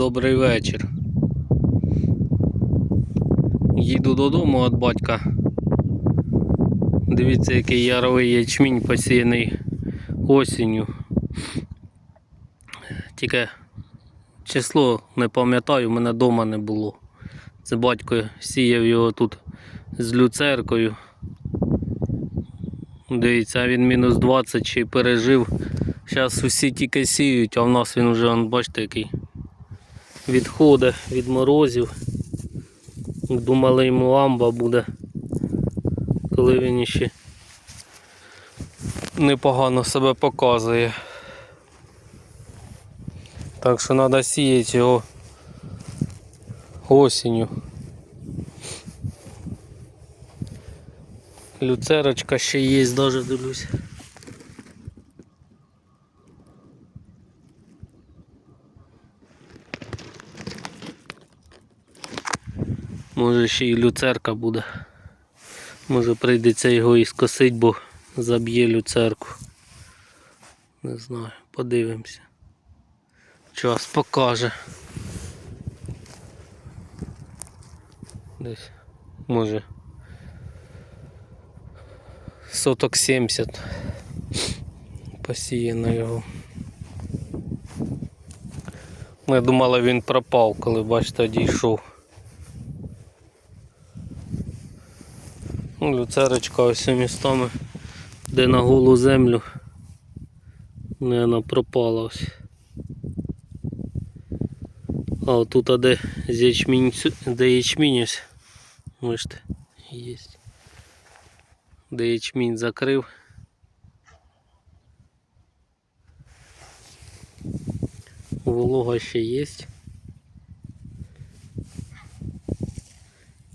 добрий вечір. Їду додому від батька. Дивіться, який яровий ячмінь посіяний осінню. Тільки число не пам'ятаю, мене вдома не було. Це батько сіяв його тут з люцеркою. Дивіться, він мінус 20 ще й пережив. Зараз усі тільки сіють, а в нас він вже, бачите, який відходить від морозів. Думали йому амба буде, коли він ще непогано себе показує. Так що треба сіяти його осінню. Люцерочка ще є, даже дивлюсь. Може ще і люцерка буде. Може прийдеться його і скосить, бо заб'є люцерку. Не знаю, подивимося. Час покаже. Десь може соток 70 посіяно його. Ми думали він пропав, коли бачите, дійшов. Люцерочка ось містами, де на голу землю, не вона пропала ось. А отут, а де з ячмінь, де ячмінь ось, бачите, є. Де ячмінь закрив. Волога ще є.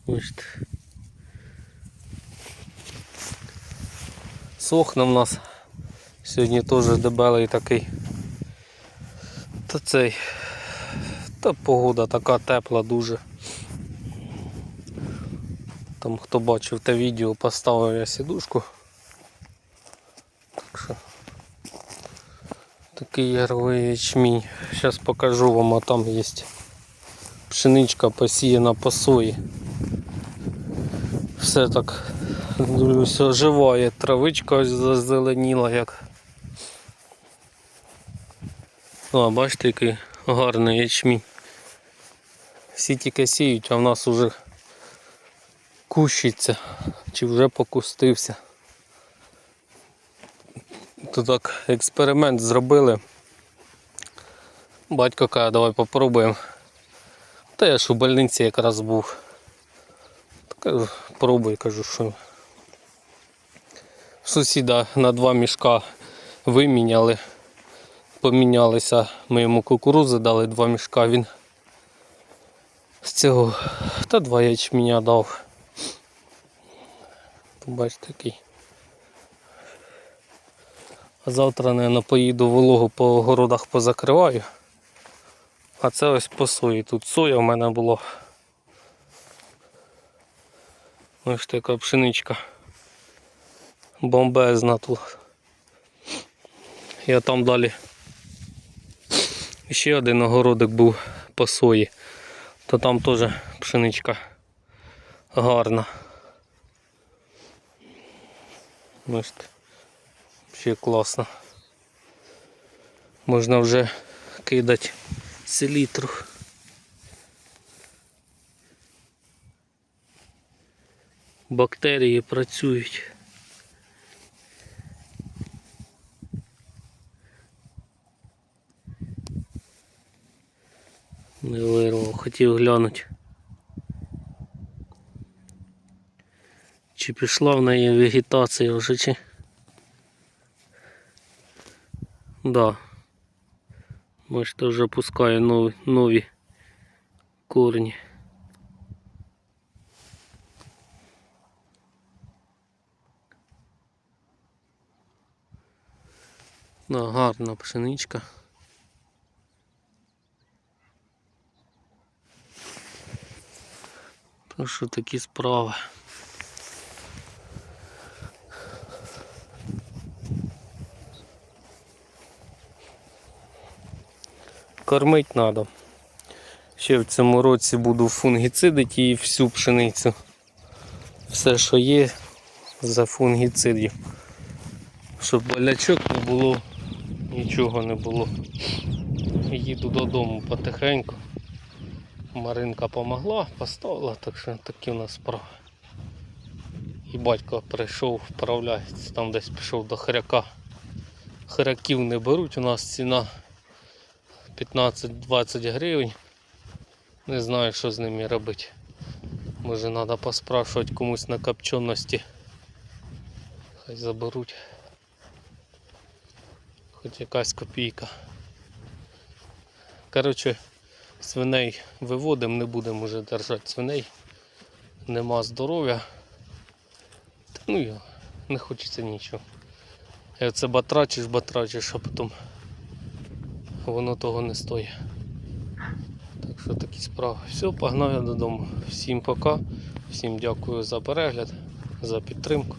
Бачите. Сохне в нас. Сьогодні теж дебелий такий. Та цей. Та погода така тепла дуже. Там хто бачив те відео, поставив я сідушку. Так що такий яровий ячмінь. Зараз покажу вам, а там є пшеничка посіяна по сої. Все так дивлюсь, оживає, травичка зазеленіла як. О, бачите, який гарний ячмінь. Всі тільки сіють, а в нас уже кущиться, чи вже покустився. То так експеримент зробили. Батько каже, давай попробуємо. Та я ж у больниці якраз був. Та кажу, пробуй, кажу, що сусіда на два мішка виміняли. Помінялися, ми йому кукурузи дали два мішка, він з цього та два ячменя дав. Бачите такий. А завтра, мабуть, поїду вологу по городах позакриваю. А це ось по сої. Тут соя в мене було. Ось така пшеничка. Бомбезна тут. Я там далі. Ще один огородик був по сої. То там теж пшеничка гарна. Бачите, ще класно. Можна вже кидати селітру. Бактерії працюють. Не вирвав, хотів глянути. Чи пішла в неї вегетація вже чи? Да. Бачите, вже пускає нові, нові корні. Да, гарна пшеничка. Так що такі справи. Кормить треба. Ще в цьому році буду фунгіцидити і всю пшеницю. Все, що є, за фунгіцидів. Щоб болячок не було, нічого не було. Їду додому потихеньку. Маринка помогла, поставила, так що такі у нас справи. І батько прийшов, вправляється, там десь пішов до хряка. Хряків не беруть, у нас ціна 15-20 гривень. Не знаю, що з ними робити. Може треба поспрашувати комусь на копченості. Хай заберуть. Хоч якась копійка. Коротше, свиней виводимо, не будемо вже держати свиней. Нема здоров'я. Ну я не хочеться нічого. І оце батрачиш, батрачиш, а потім воно того не стоїть. Так що такі справи. Все, погнав я додому. Всім пока. Всім дякую за перегляд, за підтримку.